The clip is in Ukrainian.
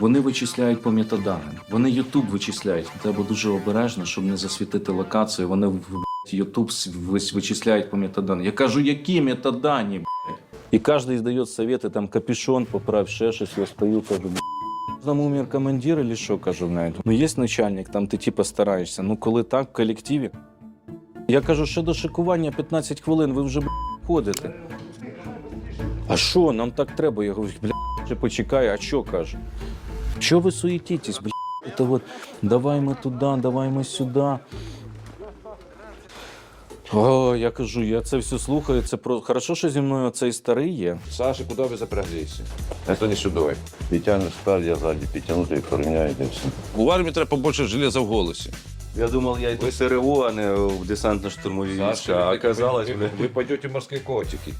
Вони вичисляють по метаданим. Вони Ютуб вичисляють. Треба дуже обережно, щоб не засвітити локацію. Вони в Ютуб вичисляють по метаданим. Я кажу, які метадані, блядь? І кожен здає совети, там капюшон поправ, ще щось, я стою, кажу, блядь. Там умер командир или що, кажу, навіть. Ну, є начальник, там ти типу стараєшся. Ну, коли так, в колективі. Я кажу, ще до шикування 15 хвилин, ви вже, блядь, ходите. А що, нам так треба? Я говорю, блядь, ще почекай, а що кажу? Що ви суетитесь, блядь? Это вот, давай ми туди, давай ми сюди. О, я кажу, я це все слухаю. Це про хорошо, що зі мною цей старий є. Саша, куда вы запряглись? Это не сюда. Підтягнеш спереді, а ззаді підтягнути і порівняєте все. У армії треба побольше железа в голосі. Я думав, я йду в СРО, а не в десантно-штурмові війська. А оказалось, вы, блядь. вы пойдете в морские котики.